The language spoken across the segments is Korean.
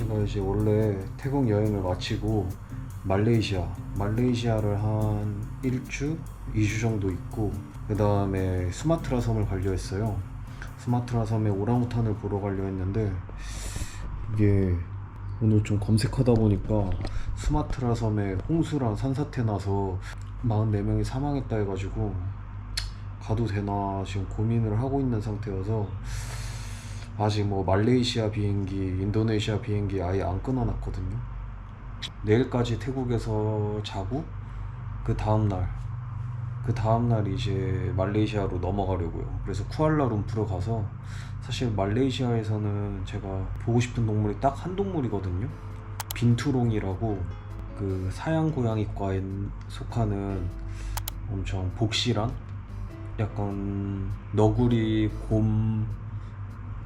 제가 이제 원래 태국 여행을 마치고 말레이시아, 말레이시아를 한 1주, 2주 정도 있고 그 다음에 수마트라 섬을 가려 했어요. 수마트라 섬에 오랑우탄을 보러 가려 했는데 이게 오늘 좀 검색하다 보니까 수마트라 섬에 홍수랑 산사태 나서 44명이 사망했다 해가지고 가도 되나 지금 고민을 하고 있는 상태여서 아직 뭐 말레이시아 비행기, 인도네시아 비행기 아예 안 끊어놨거든요. 내일까지 태국에서 자고 그 다음 날, 그 다음 날 이제 말레이시아로 넘어가려고요. 그래서 쿠알라룸푸르 가서 사실 말레이시아에서는 제가 보고 싶은 동물이 딱 한 동물이거든요. 빈투롱이라고 그 사양 고양이과에 속하는 엄청 복실한 약간 너구리 곰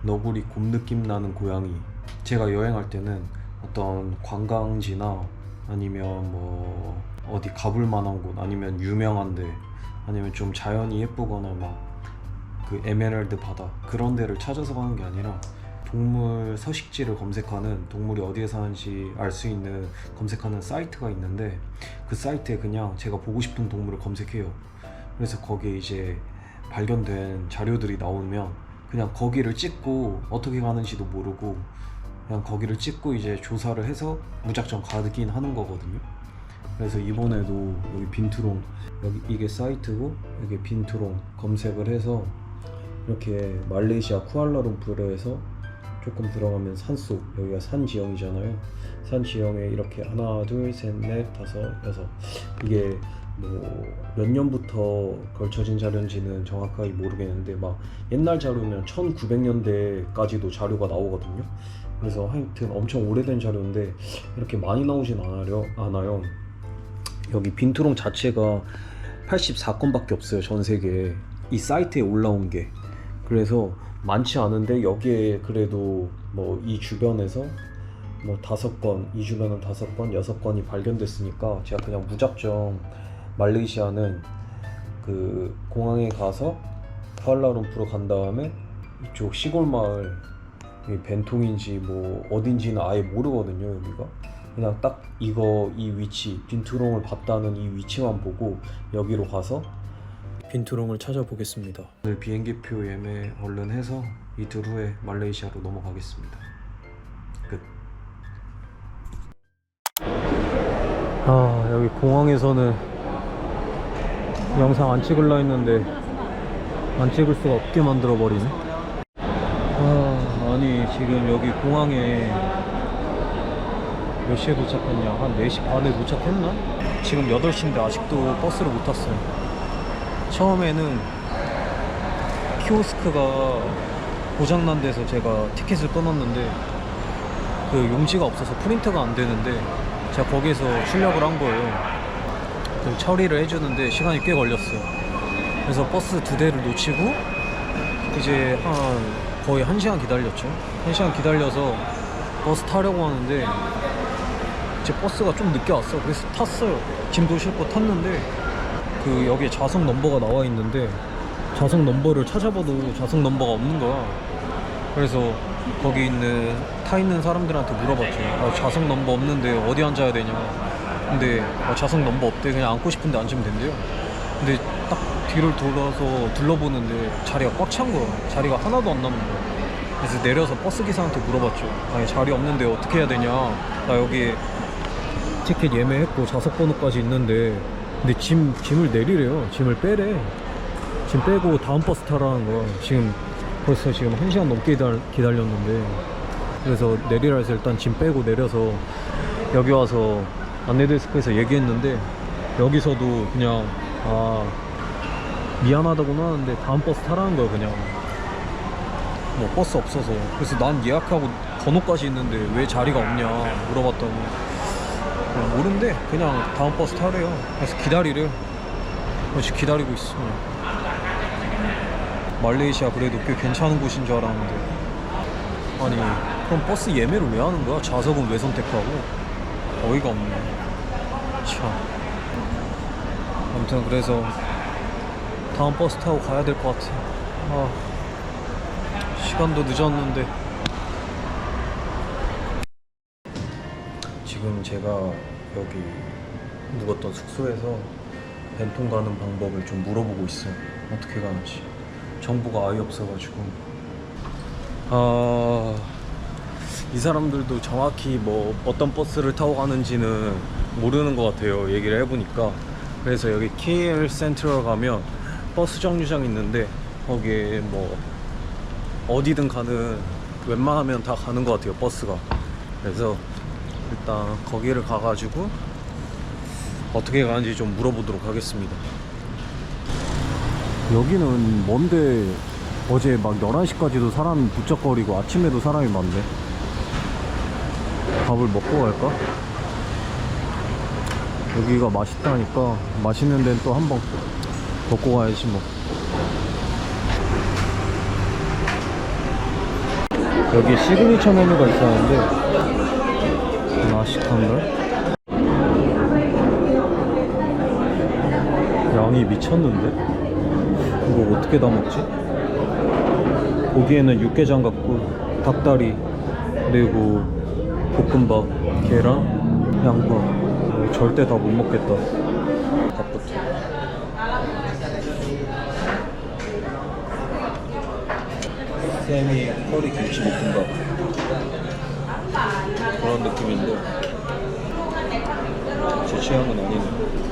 너구리 곰 느낌 나는 고양이 제가 여행할 때는 어떤 관광지나 아니면 뭐 어디 가볼 만한 곳 아니면 유명한데 아니면 좀 자연이 예쁘거나 막 그 에메랄드 바다 그런 데를 찾아서 가는 게 아니라 동물 서식지를 검색하는 동물이 어디에 사는지 알 수 있는 검색하는 사이트가 있는데 그 사이트에 그냥 제가 보고 싶은 동물을 검색해요. 그래서 거기에 이제 발견된 자료들이 나오면 그냥 거기를 찍고 어떻게 가는지도 모르고 그냥 거기를 찍고 이제 조사를 해서 무작정 가긴 하는 거거든요. 그래서 이번에도 여기 빈투롱 여기 이게 사이트고 여기 빈투롱 검색을 해서 이렇게 말레이시아 쿠알라룸푸르에서 조금 들어가면 산속 여기가 산 지형이잖아요. 산 지형에 이렇게 하나 둘 셋 넷 다섯 여섯 이게 뭐 몇 년부터 걸쳐진 자료인지는 정확하게 모르겠는데 막 옛날 자료면 1900년대까지도 자료가 나오거든요. 그래서 하여튼 엄청 오래된 자료인데 이렇게 많이 나오진 않아요. 않아요. 여기 빈투롱 자체가 84건밖에 없어요 전 세계에 이 사이트에 올라온 게 그래서 많지 않은데 여기에 그래도 뭐 이 주변에서 뭐 다섯 건, 이 주변은 다섯 건, 여섯 건이 발견됐으니까 제가 그냥 무작정 말레이시아는 그 공항에 가서 쿠알라룸푸르 간 다음에 이쪽 시골 마을 이 벤통인지 뭐 어딘지는 아예 모르거든요 여기가 그냥 딱 이거 이 위치 빈투롱을 봤다는 이 위치만 보고 여기로 가서 빈투롱을 찾아보겠습니다. 오늘 비행기표 예매 얼른 해서 이틀 후에 말레이시아로 넘어가겠습니다. 끝. 아 여기 공항에서는 영상 안 찍을라 했는데 안 찍을 수가 없게 만들어 버리네. 아 아니 지금 여기 공항에 몇 시에 도착했냐? 한 4시 반에 도착했나? 지금 8시인데 아직도 버스를 못 탔어요. 처음에는 키오스크가 고장난 데서 제가 티켓을 끊었는데 그 용지가 없어서 프린터가 안 되는데 제가 거기에서 출력을 한 거예요. 그 처리를 해주는데 시간이 꽤 걸렸어요. 그래서 버스 두 대를 놓치고 이제 한 거의 한 시간 기다렸죠. 한 시간 기다려서 버스 타려고 하는데 제 버스가 좀 늦게 왔어. 그래서 탔어요. 짐도 싣고 탔는데 그 여기에 좌석 넘버가 나와 있는데 좌석 넘버를 찾아봐도 좌석 넘버가 없는 거야. 그래서 거기 있는 타 있는 사람들한테 물어봤죠. 아, 좌석 넘버 없는데 어디 앉아야 되냐. 근데 아, 좌석 넘버 없대. 그냥 앉고 싶은데 앉으면 된대요. 근데 딱 뒤를 돌아서 둘러보는데 자리가 꽉 찬 거야. 자리가 하나도 안 남는 거야. 그래서 내려서 버스 기사한테 물어봤죠. 아니 자리 없는데 어떻게 해야 되냐. 나 여기 티켓 예매했고 좌석 번호까지 있는데 근데 짐 짐을 내리래요. 짐을 빼래. 짐 빼고 다음 버스 타라는 거야. 지금 벌써 지금 한 시간 넘게 기다려, 기다렸는데 그래서 내리라 해서 일단 짐 빼고 내려서 여기 와서 안내데스크에서 얘기했는데 여기서도 그냥 아 미안하다고는 하는데 다음 버스 타라는 거야 그냥. 뭐 버스 없어서. 그래서 난 예약하고 번호까지 있는데 왜 자리가 없냐 물어봤더니 그냥 모른대. 그냥 다음 버스 타래요. 그래서 기다리래요. 그래서 기다리고 있어. 말레이시아 그래도 꽤 괜찮은 곳인 줄 알았는데. 아니 그럼 버스 예매를 왜 하는 거야? 좌석은 왜 선택하고? 어이가 없네 참 아무튼 그래서 다음 버스 타고 가야 될 것 같아 아 시간도 늦었는데 지금 제가 여기 묵었던 숙소에서 벤통 가는 방법을 좀 물어보고 있어요. 어떻게 가는지 정보가 아예 없어가지고. 아, 이 사람들도 정확히 뭐 어떤 버스를 타고 가는지는 모르는 것 같아요. 얘기를 해보니까. 그래서 여기 KL 센트럴 가면 버스 정류장 있는데 거기에 뭐 어디든 가는 웬만하면 다 가는 것 같아요 버스가 그래서 일단 거기를 가가지고 어떻게 가는지 좀 물어보도록 하겠습니다 여기는 뭔데 어제 막 11시까지도 사람이 부쩍거리고 아침에도 사람이 많네 밥을 먹고 갈까? 여기가 맛있다니까 맛있는 데는 또 한 번 먹고 가야지 뭐 여기 시그니처 메뉴가 있었는데 나시칸걸 양이 미쳤는데 이거 어떻게 다 먹지? 보기에는 육개장 같고 닭다리 그리고 볶음밥 계란 양파. 절대 다 못 먹겠다. 밥부터. 세미 커리 김치 볶음밥. 그런 느낌인데. 제 취향은 아니네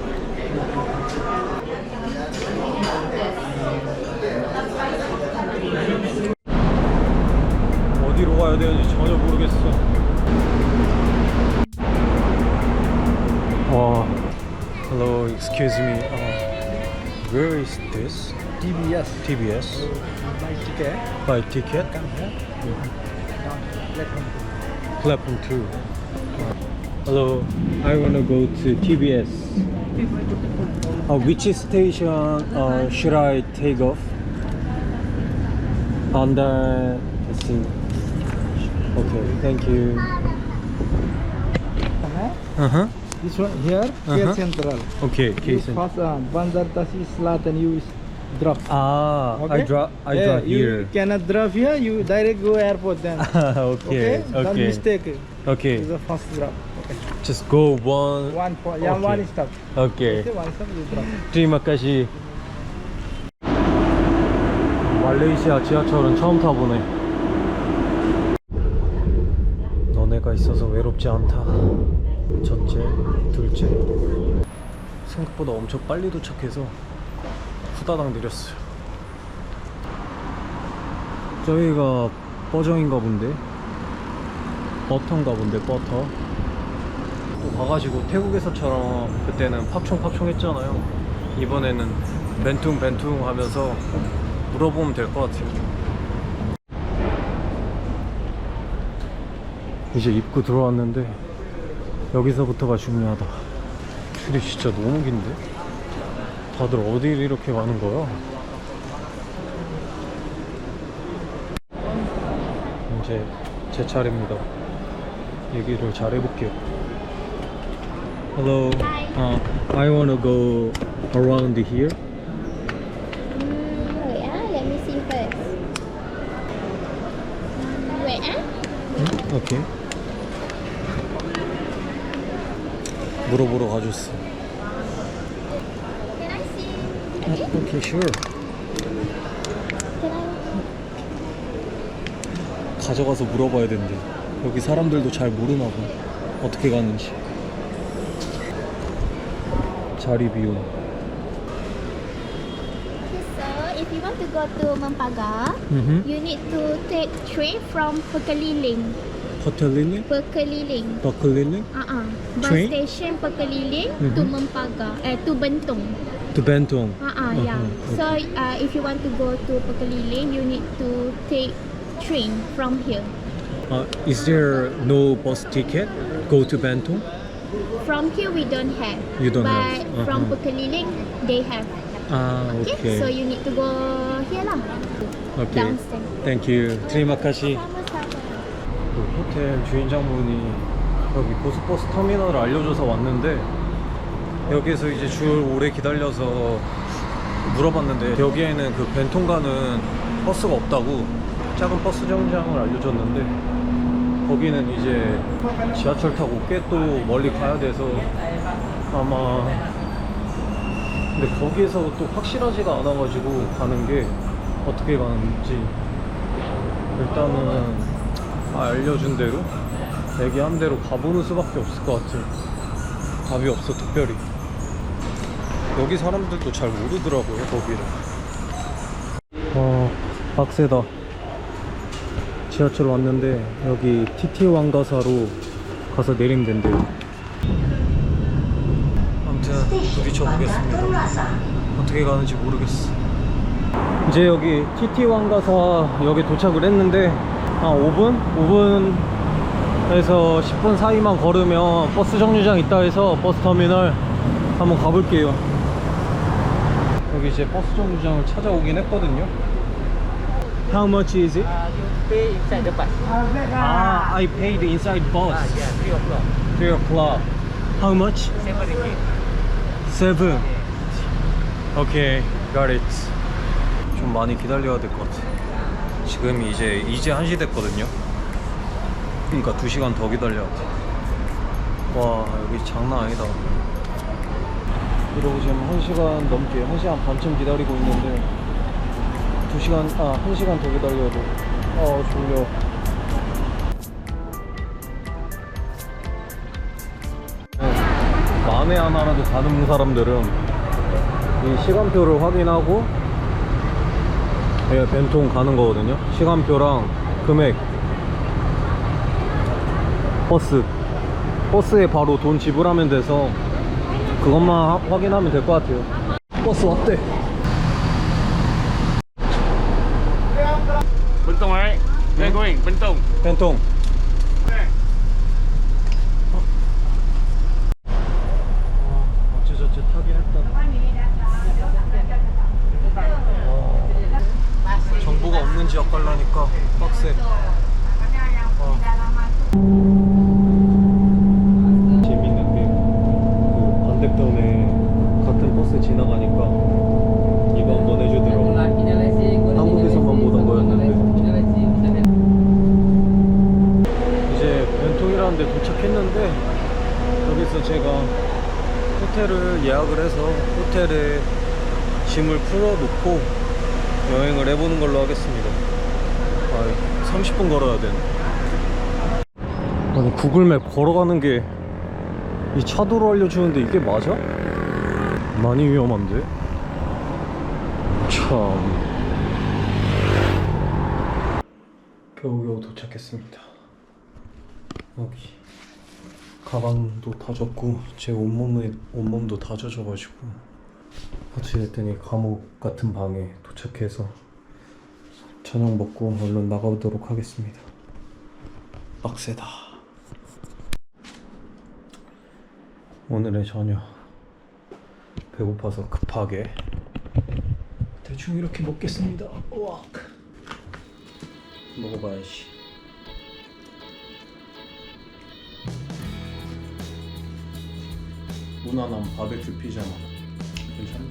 excuse me. Uh, where is this? TBS. TBS. Buy ticket. Buy ticket. Come here. Down platform. Platform 2. Hello, I want to go to TBS. Uh, which station uh, should I take off? On the. Let's see. Okay, thank you. Uh-huh. Uh huh. This one here, Uh-huh. here central. Okay, You Kason. First one, Bandar Tasih Selatan you is drop. Ah, I Okay? drop. I Yeah, drop you here. cannot drop here. You direct go airport then. okay, Don't okay, mistake. okay. It's the first drop. Okay. Just go one. One point. Yeah, Okay. one stop. Okay. Okay, one stop you drop. kasih. 말레이시아 지하철은 처음 타보네. 너네가 있어서 외롭지 않다. 첫째, 둘째. 생각보다 엄청 빨리 도착해서 후다닥 느렸어요. 저희가 버정인가 본데? 버터인가 본데, 버터. 또 가가지고 태국에서처럼 그때는 팝총 팝총 했잖아요. 이번에는 멘퉁 멘퉁 하면서 물어보면 될 것 같아요. 이제 입구 들어왔는데 여기서부터가 중요하다. 줄이 진짜 너무 긴데? 다들 어디를 이렇게 가는 거야? 이제 제 차례입니다. 얘기를 잘 해볼게요. Hello. Uh, I want to go around here. Hmm, wait ah, let me see first. Hmm, Wait ah. 응? 오케이. 물어보러 가줬어. Can I see? 어, 오케이, sure. 가져가서 물어봐야 된대. 여기 사람들도 잘 모르나 봐. 어떻게 가는지. 자리 비용. Okay, if you want to go to Mempaga, 음. you need to take train from Pekeliling. Pagkaliling? Pagkaliling. Pagkaliling? ah. Uh-uh. Bus Train? station Pagkaliling mm -hmm. to mm-hmm. Mempaga, Eh, to Bentong. To Bentong? Ah, ah. uh-huh. yeah. Okay. So, uh, if you want to go to Pagkaliling, you need to take train from here. Uh, is there no bus ticket go to Bentong? From here, we don't have. You don't but have? But uh-huh. from Pagkaliling, they have. Ah, okay. okay. So, you need to go here lah. Okay. Downstairs. Thank you. Terima kasih. 그 호텔 주인장분이 여기 고속버스 터미널을 알려줘서 왔는데 여기서 이제 줄 오래 기다려서 물어봤는데 여기에는 그 벤통 가는 버스가 없다고 작은 버스 정류장을 알려줬는데 거기는 이제 지하철 타고 꽤 또 멀리 가야 돼서 아마 근데 거기에서 또 확실하지가 않아가지고 가는 게 어떻게 가는지 일단은 알려준 대로? 얘기한 대로 가보는 수밖에 없을 것 같아요. 답이 없어 특별히. 여기 사람들도 잘 모르더라고요 거기를. 와 빡세다. 지하철 왔는데 여기 TT 왕가사로 가서 된대요. 아무튼 부딪혀 보겠습니다. 어떻게 가는지 모르겠어. 이제 여기 TT 왕가사 여기 도착을 했는데 한 5분? 5분에서 10분 사이만 걸으면 버스 정류장 있다 해서 버스 터미널 한번 가볼게요 여기 이제 버스 정류장을 찾아오긴 했거든요 How much is it? Uh, you pay inside the bus. Ah, I paid inside bus. Ah, yeah, three o'clock. 3 o'clock. How much? Seven ringgit. 7. Okay, got it. 좀 많이 기다려야 될 것 같아. 지금 이제 이제 1시 됐거든요. 그러니까 2시간 더 기다려야 돼. 와, 여기 장난 아니다. 이러고 지금 1시간 넘게, 1시간 반쯤 기다리고 있는데 2시간, 아, 1시간 더 기다려야 돼. 아, 졸려. 만에 하나라도 가는 사람들은 이 시간표를 확인하고 예, 벤통 가는 거거든요. 시간표랑 금액, 버스, 버스에 바로 돈 지불하면 돼서 그것만 하- 확인하면 될 것 같아요. 버스 왔대. Bentong right? Where going? Bentong. 벤통. 어째저째 타긴 했다. 와, 정보가 없는 지역 갈라니까 빡세. 와. 재밌는 게그 반대편에 같은 버스 지나가니까 이거 한번 해주더라고. 한국에서만 보던 거였는데. 이제 벤통이라는 데 도착했는데 여기서 제가 호텔을 예약을 해서 호텔에 짐을 풀어놓고 여행을 해보는 걸로 하겠습니다 아, 30분 걸어야 되네 아니 구글맵 걸어가는 게 이 차도로 알려주는데 이게 맞아? 많이 위험한데? 참 겨우겨우 도착했습니다 여기 가방도 다 젖고 제 온몸에 온몸도 다 젖어가지고 어찌됐더니 감옥 같은 방에 도착해서 저녁 먹고 얼른 나가보도록 하겠습니다. 빡세다. 오늘의 저녁 배고파서 급하게 대충 이렇게 먹겠습니다. 우악 먹어봐야지. 무난한 바베큐 피자만 괜찮네